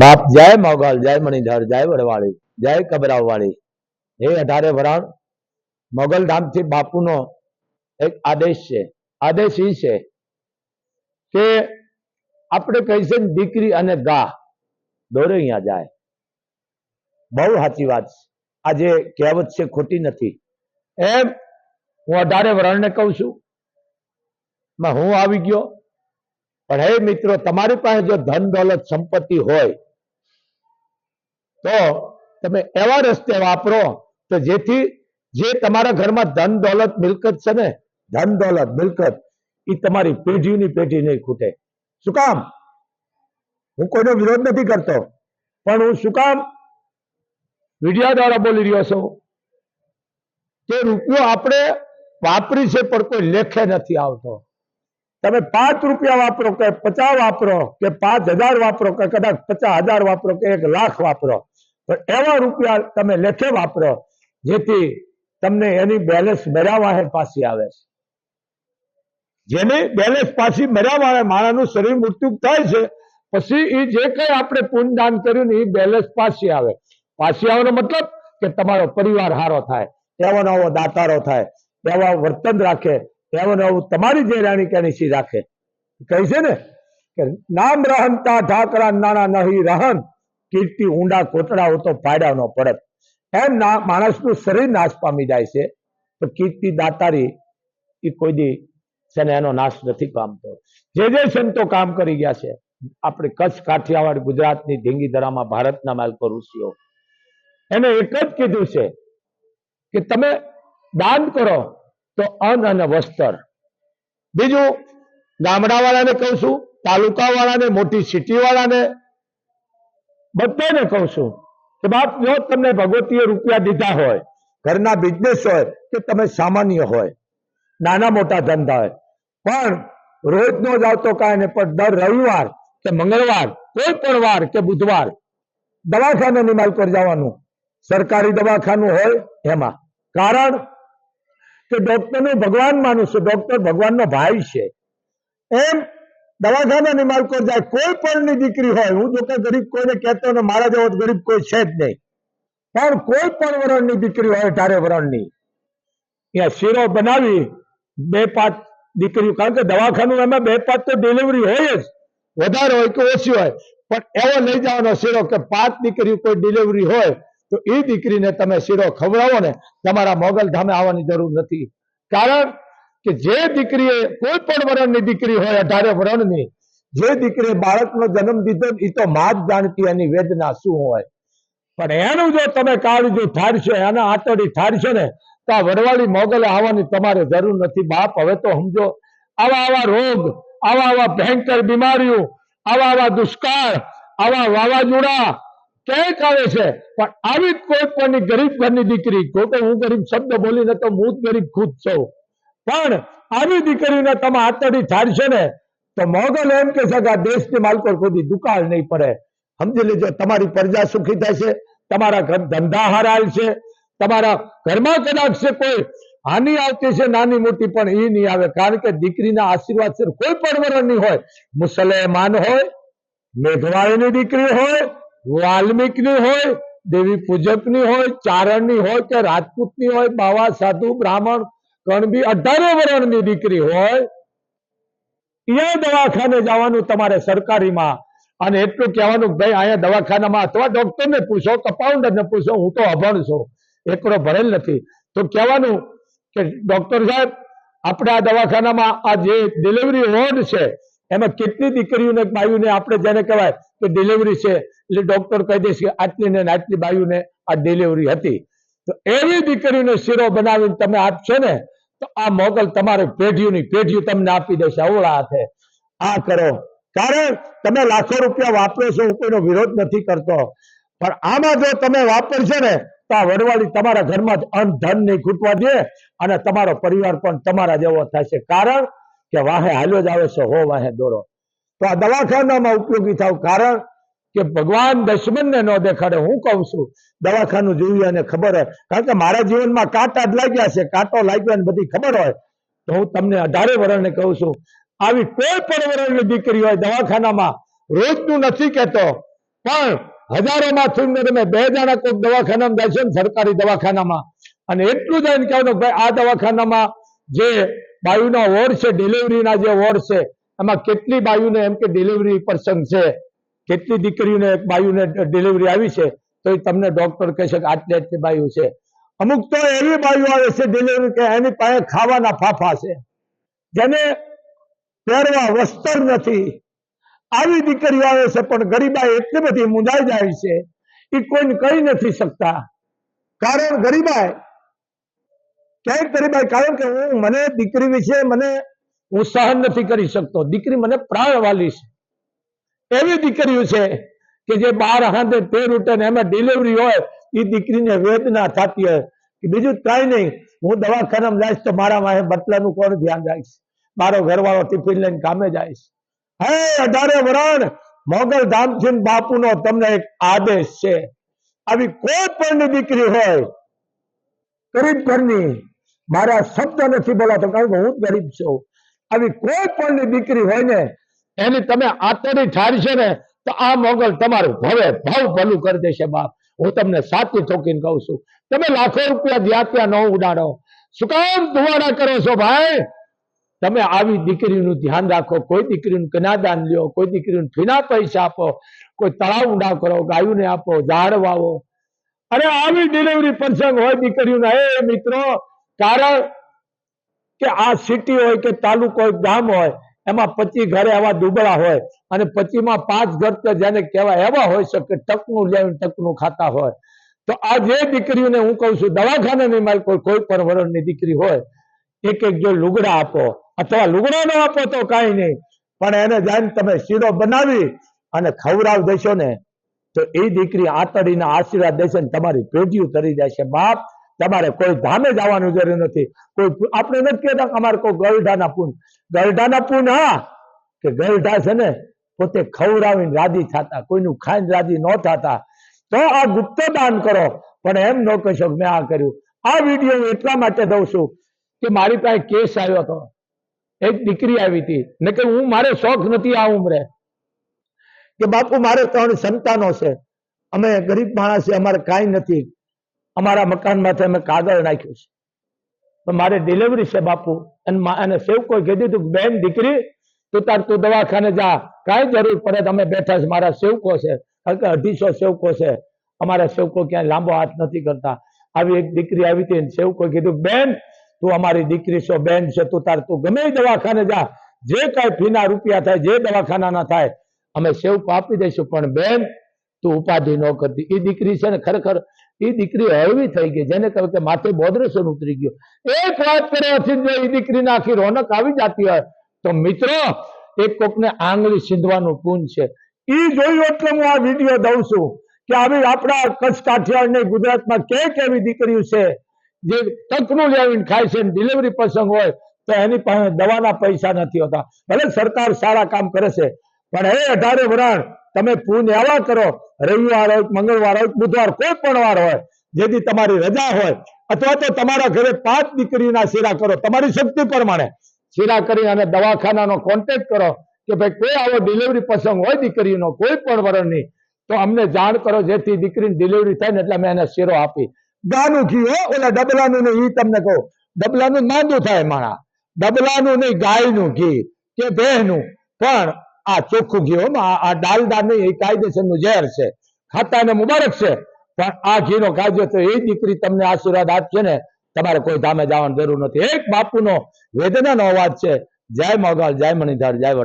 બાપ જય મોગલ, જય મણિધર, જય વડવાળી, જય કબરાવવાળી. હે અઢારે વરાણ, મોગલ ધામથી બાપુનો એક આદેશ છે, આદેશ એ છે કે આપણે કહીશું દીકરી અને ગા, દોરે અહીંયા જાય. બહુ સાચી વાત છે. આ કહેવત છે ખોટી નથી. એમ હું અઢારે વરાણને કહું છું. હું આવી ગયો. પણ હે મિત્રો, તમારી પાસે જો ધન, દોલત, સંપત્તિ હોય તો તમે એવા રસ્તે વાપરો તો જેથી જે તમારા ઘરમાં ધન દોલત મિલકત છે ને, ધન દોલત મિલકત એ તમારી પેઢીની પેઢી નહીં ખૂટે. શું કામ? હું કોઈનો વિરોધ નથી કરતો, પણ હું શું કામ? મીડિયા દ્વારા બોલી રહ્યો છું. કે રૂપિયો આપણે વાપરી છે, પણ કોઈ લેખે નથી આવતો. તમે પાંચ રૂપિયા વાપરો કે પચાસ વાપરો કે પાંચ હજાર વાપરો કે કદાચ પચાસ હજાર વાપરો કે એક લાખ વાપરો. પણ એવા રૂપિયા તમે લેખે વાપરો, જેથી તમને એની બેલેન્સ મેળવવા પાછી આવે છે. જેની બેલેન્સ પાછી મેળવવા માણાનું શરીર મૃત્યુ થાય છે, પછી એ જે કઈ આપણે પુણ્યદાન કર્યું ને એ બેલેન્સ પાછી આવે. પાછી આવવાનો મતલબ કે તમારો પરિવાર હારો થાય એવો નવો દાતારો થાય, એવા વર્તન રાખે એવો નવું તમારી જે રાણી કેની રાખે. કહે છે ને કે, નામ રહનતા ઠાકરા નાના નહીં રહન કીર્તિ ઊંડા કોતરા તો ફાયદા ન પડત એમ ના, માણસનું શરીર નાશ પામી જાય છે. તો કીર્તિ દાતારી એ કોઈ દી છે ને એનો નાશ નથી પામતો. જે જે સંતો કામ કરી ગયા છે, આપણે કચ્છ, કાઠિયાવાડ, ગુજરાતની ધીંગીધરામાં ભારતના માલકો ઋષિઓ. એને એક જ કીધું છે કે તમે દાન કરો તો અન્ન અને વસ્ત્ર. બીજું ગામડા વાળાને કહું છું તાલુકા વાળાને મોટી સિટી વાળાને બધાને કહું છું કે બાપ, જો તમને ભગવતીએ રૂપિયા દીધા હોય, ઘરના બિઝનેસ હોય, કે તમે સામાન્ય હોય, નાના મોટા ધંધા હોય, પણ રોજ નો જ આવતો કાંઈ ને, પણ દર રવિવાર કે મંગળવાર, કોઈ પણ વાર કે બુધવાર દવાખાનાની માલ પર જવાનું, સરકારી દવાખાનું હોય એમાં. કારણ કે ડોક્ટરને ભગવાન માનું છું ડોક્ટર ભગવાનનો ભાઈ છે. એમ દવાખાનાની માલકો જાય, કોઈ પણની દીકરી હોય, હું જો કે ગરીબ કોઈને કહેતો ને મારા જેવો ગરીબ કોઈ છે જ નહીં. પણ કોઈ પણ વરણની દીકરી હોય ધારે વરણની, ત્યાં શીરો બનાવી, બે પાંચ દીકરીઓ, કારણ કે દવાખાનું એમાં બે પાંચ તો ડિલિવરી હોય જ, વધારે હોય કે ઓછી હોય, પણ એવો લઈ જવાનો શીરો કે પાંચ દીકરીઓ કોઈ ડિલિવરી હોય, તો એ દીકરીને તમે શીરો ખવડાવો ને, તમારા મોગલ ધામે આવવાની જરૂર નથી. કારણ કે જે દીકરીએ કોઈ પણ વરણની દીકરી હોય, અઢારે વરણની, જે દીકરીએ બાળકનો જન્મ દીધો એ તો માં જ જાણતી એની વેદના શું હોય. પણ એનું જો તમે કાળજું ઠારશો, એના આંતરડી ઠારશો ને, તો આ વડવાળી મોગલે આવવાની તમારે જરૂર નથી. બાપ, હવે તો સમજો, આવા આવા રોગ, આવા આવા ભયંકર બીમારીઓ, આવા આવા દુષ્કાળ, આવા વાવાઝોડા ક્યાંક આવે છે? પણ આવી કોઈ પણ ગરીબ ઘરની દીકરી, કોઈ હું ગરીબ શબ્દ બોલીને તો હું જ ગરીબ ખુદ છું. પણ આવી દીકરીને તમે આતડી ઠારશો ને, તો મોગલ એમ કે છે કે આ દેશની માલકો કોઈ દુકાળ નહીં પડે. સમજી લેજો, તમારી પ્રજા સુખી થશે, તમારા ઘર ધંધા હારાલ છે તમારા ઘરમાં કદાચ છે કોઈ હાનિ આવતી છે નાની મોટી પણ એ નહીં આવે, કારણ કે દીકરીના આશીર્વાદ છે કોઈ પણ વરણની હોય. મુસલમાન હોય, મેઘવાળીની દીકરી હોય, વાલ્મીકની હોય, દેવી પૂજકની હોય, ચારણની હોય કે રાજપૂતની હોય, બાવા, સાધુ, બ્રાહ્મણ કણબી અઢારે વરણની દીકરી હોય, ત્યાં દવાખાને જવાનું તમારે સરકારીમાં. અને એટલું કહેવાનું ભાઈ, અહીંયા દવાખાનામાં અથવા ડોક્ટરને પૂછો કપાઉન્ડરને પૂછો, હું તો અભણ છું. એકડો ભરેલ નથી. તો કહેવાનું કે ડોક્ટર સાહેબ, આપણે આ દવાખાનામાં આ જે ડિલિવરી વોર્ડ છે, એમાં કેટલી દીકરીઓને, બાયુને આપણે જેને કહેવાય કે ડિલિવરી છે, એટલે ડોક્ટર કહી દેશે કે આટલી ને આટલી બાયુને આ ડિલિવરી હતી. તો એવી દીકરીને શીરો બનાવીને તમે આપશો ને તો આ મોગલ તમારે પેઢીઓની પેઢીઓ તમને આપી દેશે, અવળા હાથે. આ કરો. કારણ તમે લાખો રૂપિયા વાપરો છો, હું કોઈનો વિરોધ નથી કરતો. પણ આમાં જો તમે વાપરશો ને, તો આ વડવાળી તમારા ઘરમાં અન્ન, ધન નહીં ખૂટવા દે અને તમારો પરિવાર પણ તમારા જેવો થશે. કારણ કે વાહે હાલ્યો જ આવે છે, હો વાહે દોરો. તો આ દવાખાનામાં ઉપયોગી થાવ. કારણ કે ભગવાન દુશ્મનને ન દેખાડે, હું કહું છું, દવાખાનું જોયું અને ખબર હોય. કારણ કે મારા જીવનમાં કાંટા જ લાગ્યા છે, કાંટો લાગ્યો ને બધી ખબર હોય. તો હું તમને અઢારે વર્ષને કહું છું, આવી કોઈ પણ વર્ષની દીકરી હોય દવાખાનામાં, રોજનું નથી કહેતો, પણ હજારોમાં થઈને તમે બે જણા કોઈક દવાખાનામાં જાય છે ને સરકારી દવાખાનામાં. અને એટલું જ એને કહેવાનું ભાઈ, આ દવાખાનામાં જે બાયુના વોર્ડ છે, ડિલિવરીના જે વોર્ડ છે, એમાં કેટલી બાયુને એમ કે ડિલિવરી પ્રસંગ છે? કેટલી દીકરીઓને બાયુને ડિલિવરી આવી છે, તો એ તમને ડોક્ટર કહેશે કે આટલી આટલી બાયુ છે. અમુક તો એવી બાયુ આવે છે ડિલિવરી કે એની પાસે ખાવાના ફાફા છે. જેને પહેરવા વસ્ત્ર નથી. આવી દીકરીઓ આવે છે, પણ ગરીબા એટલી બધી મુંજાઈ જાય છે, એ કોઈને કહી નથી શકતા. કારણ ગરીબાઈ ક્યાંક ગરીબાઈ, કારણ કે હું, મને દીકરી વિશે મને હું સહન નથી કરી શકતો. દીકરી મને પ્રાણ વાલી છે. એવી દીકરીઓ છે કે જે બાર હાથે તેર ઉઠે એમાં ડિલિવરી હોય એ દીકરીને વેદના થતી હોય. કે બીજું કઈ નહીં, હું દવાખાનામાં જઈશ તો મારા માથે બટલાનું કોણ ધ્યાન રાખીશ? મારો ઘરવાળો ટિફિન લઈને કામે જઈશ હે અઢારે વરણ મોગલ ધામથી બાપુનો તમને એક આદેશ છે. આવી કોઈ પણ દીકરી હોય, ગરીબ ઘરની, મારા શબ્દ નથી બોલાતો કારણ કે હું ગરીબ છું. આવી કોઈ પણ દીકરી હોય ને એની તમે આતડી ઠારશે ને, તો આ મોગલ તમારું ભવે, ભાવ ભલું કરી દેશે બાપ. હું તમને સાચી ચોકીને કહું છું. તમે લાખો રૂપિયા જ્યાં ત્યાં ન ઉડાડો. શું કામ ધુવાડા કરો છો ભાઈ? તમે આવી દીકરીનું ધ્યાન રાખો. કોઈ દીકરીનું કનાદાન લ્યો, કોઈ દીકરીનું ફીના પૈસા આપો, કોઈ તળાવ ઊંડા કરો, ગાયોને આપો, ઝાડ વાવો. અરે આવી ડિલિવરી પ્રસંગ હોય દીકરીઓના. એ મિત્રો, કારણ કે આ સિટી હોય કે તાલુકો હોય, ગામ હોય એમાં પચી ઘરે આવા દુબળા હોય અને પચીમાં પાંચ ઘર જેને કહેવાય એવા હોય શકે, ટકનું લેવું ટકનું ખાતા હોય. તો આ જે દીકરીઓને હું કહું છું દવાખાને નહીં મારી કોઈ કોઈ પણ વરણની દીકરી હોય, એક એક જો લુગડા આપો, અથવા લુગડા ન આપો તો કાંઈ નહીં, પણ એને જઈને તમે શીરો બનાવી અને ખવડાવ દેશો ને, તો એ દીકરી આતડીના આશીર્વાદ દેશે ને તમારી પેઢીઓ તરી જશે બાપ તમારે કોઈ ધામે જવાનું જરૂર નથી. કોઈ આપણે નથી કહેતા અમારે કોઈ ગરઢાના પૂન. ગરઢાના પૂન હા, કે ગરઢા છે ને, પોતે ખવડાવીને રાજી થતા, કોઈનું ખાઈને રાજી ન થતા. તો આ ગુપ્ત દાન કરો. પણ એમ ન કહેશો મેં આ કર્યું. આ વીડિયો એટલા માટે દઉં છું કે મારી પાસે કેસ આવ્યો હતો. એક દીકરી આવી હતી. ને કે હું મારે શોખ નથી આ ઉમરે. કે બાપુ, મારે ત્રણ સંતાનો છે. અમે ગરીબ માણસ અમારે કાંઈ નથી. અમારા મકાન માટે અમે કાગળ નાખ્યું છે. તો મારે ડિલિવરી છે બાપુ અને અને સેવકોએ કીધું તું બેન દીકરી, તું તાર, તું દવાખાને જા. કાંઈ જરૂર પડે તો અમે બેઠા છે મારા સેવકો છે. અઢીસો સેવકો છે. અમારા સેવકો ક્યાંય લાંબો હાથ નથી કરતા. આવી એક દીકરી આવી હતી સેવકોએ કીધું બેન, તું અમારી દીકરી છો, બેન છે. તું તાર, તું ગમે દવાખાને જા. જે કાંઈ ફીના રૂપિયા થાય, જે દવાખાનાના થાય, અમે સેવકો આપી દઈશું. પણ બેન તું ઉપાધિ ન કરતી. એ દીકરી છે ને ખરેખર એ દીકરી હળવી થઈ ગઈ જેને કહ્યું કે માથે બોદરેશન ઉતરી ગયો. એક વાત કરવાથી એ દીકરીને આખી રોનક આવી જતી હોય, તો મિત્રો, એક કોકને આંગળી સીંધવાનું પૂન છે. એ જોયું એટલે હું આ વીડિયો દઉં છું કે આવી આપણા કચ્છ કાઠિયાવાડ ગુજરાતમાં કે કેવી દીકરીઓ છે. જે તકનું લેવીને ખાય છે ડિલિવરી પ્રસંગ હોય, તો એની પાસે દવાના પૈસા નથી હોતા. ભલે સરકાર સારા કામ કરે છે પણ હે અઢારે વરાણ તમે પૂન એવા કરો. રવિવાર હોય, મંગળવાર હોય, બુધવાર કોઈ પણ વાર હોય, જેથી તમારી રજા હોય, અથવા તો તમારા ઘરે પાંચ દીકરીના શીરા કરો. તમારી શક્તિ પ્રમાણે શીરા કરી અને દવાખાનાનો કોન્ટેક્ટ કરો કે ભાઈ કોઈ આવો ડિલિવરી પ્રસંગ હોય દીકરીનો, કોઈ પણ વરણની, તો અમને જાણ કરો જેથી દીકરીની ડિલિવરી થાય ને એટલે અમે એને શેરો આપી. ગાનું ઘી હો, ઓલા ડબલાનું નહીં ઈ તમને કહું. ડબલાનું માંદું થાય માણા. ડબલાનું નહીં, ગાયનું ઘી કે ભેહનું પણ આ ચોખ્ખું ઘી આ ડાલડા નહીં, એ કાયદેસરનું ઝેર છે. ખાતાને મુબારક છે. પણ આ ઘીનો કાયદો તો એ દીકરી તમને આશીર્વાદ આપશે ને, તમારે કોઈ ધામે જવાની જરૂર નથી. એક બાપુનો વેદનાનો અવાજ છે, જય મોગલ, જય મણિધર, જય વડવા